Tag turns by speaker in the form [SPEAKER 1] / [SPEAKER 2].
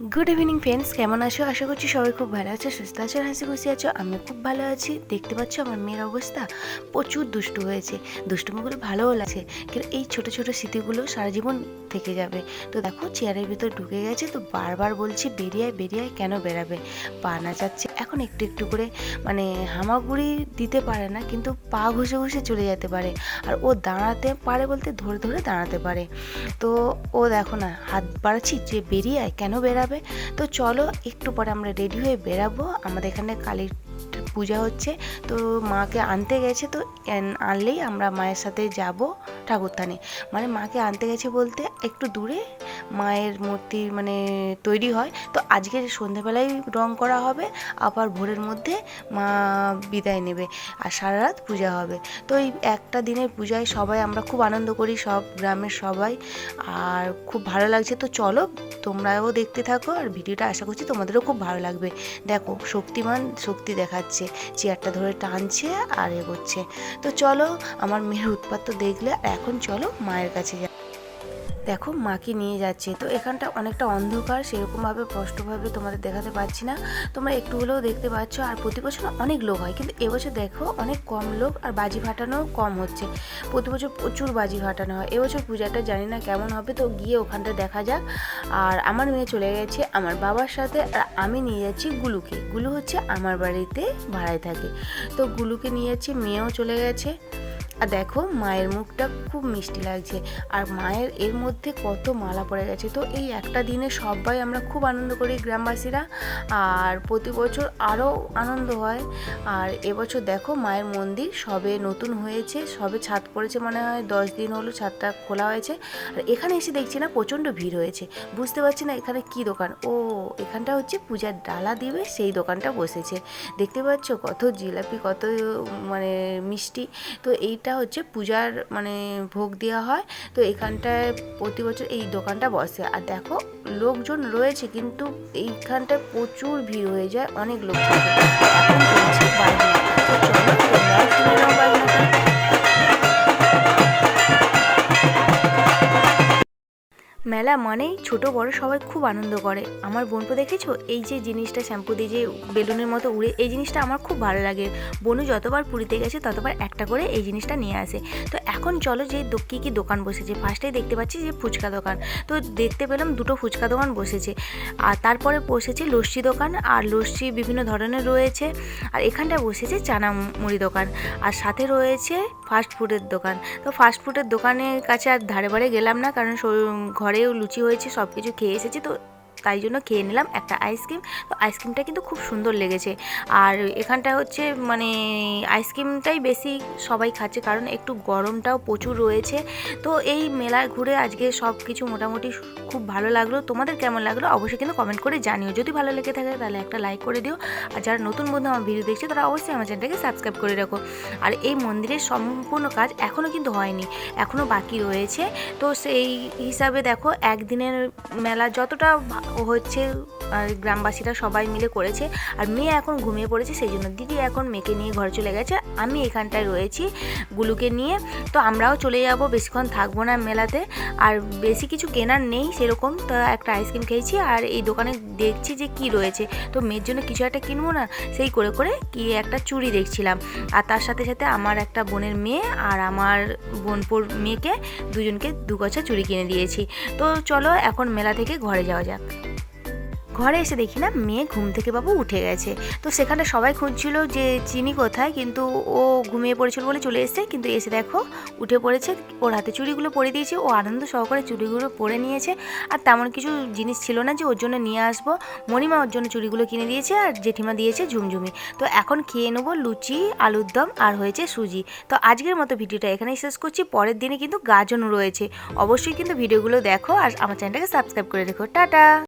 [SPEAKER 1] Good evening friends কেমন আছো? আশা করছি সবাই খুব ভালো আছো, সুস্থ আছো হাসি খুশি আছো। আমি খুব ভালো আছি। দেখতে পাচ্ছ আমার মেয়ের অবস্থা প্রচুর দুষ্টু হয়েছে। দুষ্টুমিগুলো ভালোও লাগছে, কিন্তু এই ছোট ছোট স্মৃতিগুলো সারা জীবন থেকে যাবে। তো দেখো, চেয়ারের ভিতর ঢুকে গেছে, তো বারবার বলছি বেরিয়ে বেরিয়ে কেন বেরাবে? পা নাচাচ্ছে এখন একটু একটু করে মানে হামাগুড়ি দিতে পারে না, কিন্তু পা ঘষে ঘষে চলে যেতে পারে। আর ও দাঁড়াতে পারে বলতে ধরে ধরে দাঁড়াতে পারে। তো ও দেখো না, হাত বাড়াচ্ছি যে বেরিয়ে কেন বেরাবে? তো চলো, একটু পরে আমরা রেডি হয়ে বেরাবো। আমাদের এখানে কালীর পূজা হচ্ছে। তো মাকে আনতে গেছে, তো আনলেই আমরা মায়ের সাথে যাব। ঠাকুরথানে। মানে মাকে আনতে গেছে বলতে একটু দূরে মায়ের মূর্তি মানে তৈরি হয়। তো আজকে সন্ধেবেলায় রং করা হবে, আবার ভোরের মধ্যে মা বিদায় নেবে আর সারা রাত পূজা হবে। তো এই একটা দিনের পূজায় সবাই আমরা খুব আনন্দ করি, সব গ্রামের সবাই। আর খুব ভালো লাগছে। তো চলো তোমরাও দেখতে থাকো আর ভিডিওটা আশা করছি তোমাদেরও খুব ভালো লাগবে। দেখো শক্তিমান শক্তি দেখাচ্ছে, চেয়ারটা ধরে টানছে আর এ করছে তো চলো আমার মেয়ের উৎপাত তো দেখলে এখন চলো মায়ের কাছে যা। দেখো মাকে নিয়ে যাচ্ছে? তো এখানটা অনেকটা অন্ধকার, সেরকমভাবে স্পষ্টভাবে তোমাদের দেখাতে পারছি না। তোমরা একটু হলেও দেখতে পাচ্ছ, আর প্রতি বছর অনেক লোক হয়, কিন্তু এবছর দেখো অনেক কম লোক, আর বাজি ফাটানো কম হচ্ছে। প্রতি বছর প্রচুর বাজি ফাটানো হয়। এবছর পূজাটা জানি না কেমন হবে, তো গিয়ে ওখানটা দেখা যাক। আর আমার মেয়ে চলে গেছে আমার বাবার সাথে, আর আমি নিয়ে যাচ্ছি গুলুকে। গুলু হচ্ছে আমার বাড়িতে ভাড়ায় থাকে। তো গুলুকে নিয়ে যাচ্ছি, মেয়েও চলে গেছে। আর দেখো মায়ের মুখটা খুব মিষ্টি লাগছে। আর মায়ের এর মধ্যে কত মালা পড়ে গেছে। তো এই একটা দিনে সবাই আমরা খুব আনন্দ করি গ্রামবাসীরা। আর প্রতি বছর আরও আনন্দ হয়। আর এবছর দেখো মায়ের মন্দির সবে নতুন হয়েছে, সবে ছাদ পড়েছে মনে হয়, দশ দিন হলো ছাদটা খোলা হয়েছে। আর এখানে এসে দেখছি না প্রচণ্ড ভিড় হয়েছে। বুঝতে পারছি না এখানে কি দোকান? ও, এখানটা হচ্ছে পূজার ডালা দিবে, সেই দোকানটা বসেছে। দেখতে পাচ্ছ কত জিলাপি, কত মানে মিষ্টি। তো এইটা হচ্ছে পূজার মানে ভোগ দেওয়া হয়। তো এখানটায় প্রতি বছর এই দোকানটা বসে। আর দেখো, লোকজন রয়েছে, কিন্তু এইখানটায় প্রচুর ভিড় হয়ে যায়। অনেক লোকজন। চলো মেলা মানেই ছোট বড় সবাই খুব আনন্দ করে। আমার বোনপো দেখেছ? এই যে জিনিসটা শ্যাম্পু দিয়ে যে বেলুনের মতো উড়ে, এই জিনিসটা আমার খুব ভালো লাগে। বনু যতবার পুরীতে গেছে, ততবার একটা করে এই জিনিসটা নিয়ে আসে। তো এখন চলো যে কী কী দোকান বসেছে। ফার্স্টেই দেখতে পাচ্ছি যে ফুচকা দোকান। তো দেখতে পেলাম দুটো ফুচকা দোকান বসেছে। আর তারপরে বসেছে লস্যি দোকান। আর লস্যি বিভিন্ন ধরনের রয়েছে। আর এখানটায় বসেছে চানা মুড়ি দোকান। আর সাথে রয়েছে ফাস্ট ফুডের দোকান। তো ফাস্ট ফুডের দোকানের কাছে আর ধারে বারে গেলাম না, কারণ ঘরেও লুচি হয়েছে সব কিছু খেয়ে এসেছি তো তাই জন্য খেয়ে নিলাম একটা আইসক্রিম তো আইসক্রিমটা কিন্তু খুব সুন্দর লেগেছে। আর এখানটা হচ্ছে মানে আইসক্রিমটাই বেশি সবাই খাচ্ছে, কারণ একটু গরমটাও প্রচুর রয়েছে। তো এই মেলায় ঘুরে আজকে সব কিছু মোটামুটি খুব ভালো লাগল। তোমাদের কেমন লাগল অবশ্যই কিন্তু কমেন্ট করে জানিও। যদি ভালো লেগে থাকে তাহলে একটা লাইক করে দিও। আর যারা নতুন বন্ধু আমার ভিডিও দেখছে, তারা অবশ্যই আমার চ্যানেলটাকে সাবস্ক্রাইব করে রাখো। আর এই মন্দিরের সম্পূর্ণ কাজ এখনও কিন্তু হয়নি এখনও বাকি রয়েছে। তো সেই হিসাবে দেখো, একদিনের মেলা যতটা ভা- হচ্ছে আর গ্রামবাসীরা সবাই মিলে করেছে। আর মেয়ে এখন ঘুমিয়ে পড়েছে, সেই জন্য দিদি এখন মেয়েকে নিয়ে ঘরে চলে গেছে। আমি এখানটায় রয়েছি গুলুকে নিয়ে। তো আমরাও চলে যাব, বেশিক্ষণ থাকব না মেলাতে। আর বেশি কিছু কেনার নেই সেরকম। তো একটা আইসক্রিম খেয়েছি আর এই দোকানে দেখছি যে কি রয়েছে। তো মেয়ের জন্য কিছু একটা কিনবো না, সেই করে করে কি একটা চুড়ি দেখছিলাম। আর তার সাথে সাথে আমার একটা বোনের মেয়ে আর আমার বোনপুর মেয়েকে দুজনকে দু গছা চুড়ি কিনে দিয়েছি। তো চলো এখন মেলা থেকে ঘরে যাওয়া যাক। ঘরে এসে দেখি না, মেয়ে ঘুম থেকে বাবু উঠে গেছে। তো সেখানে সবাই খুঁজছিল যে চিনি কোথায়, কিন্তু ও ঘুমিয়ে পড়েছিল বলে চলে এসেছে। কিন্তু এসে দেখো, উঠে পড়েছে, ওর হাতে চুড়িগুলো পরে দিয়েছে, ও আনন্দ সহকারে চুড়িগুলো পরে নিয়েছে। আর তেমন কিছু জিনিস ছিল না যে ওর জন্য নিয়ে আসব। মণিমা ওর জন্য চুড়িগুলো কিনে দিয়েছে আর জেঠিমা দিয়েছে ঝুমঝুমি। তো এখন খেয়ে নেব লুচি, আলুর দম আর হয়েছে সুজি। তো আজকের মতো ভিডিওটা এখানেই শেষ করছি। পরের দিনে কিন্তু গাজনও রয়েছে। অবশ্যই কিন্তু ভিডিওগুলো দেখো আর আমার চ্যানেলটাকে সাবস্ক্রাইব করে রেখো। টাটা!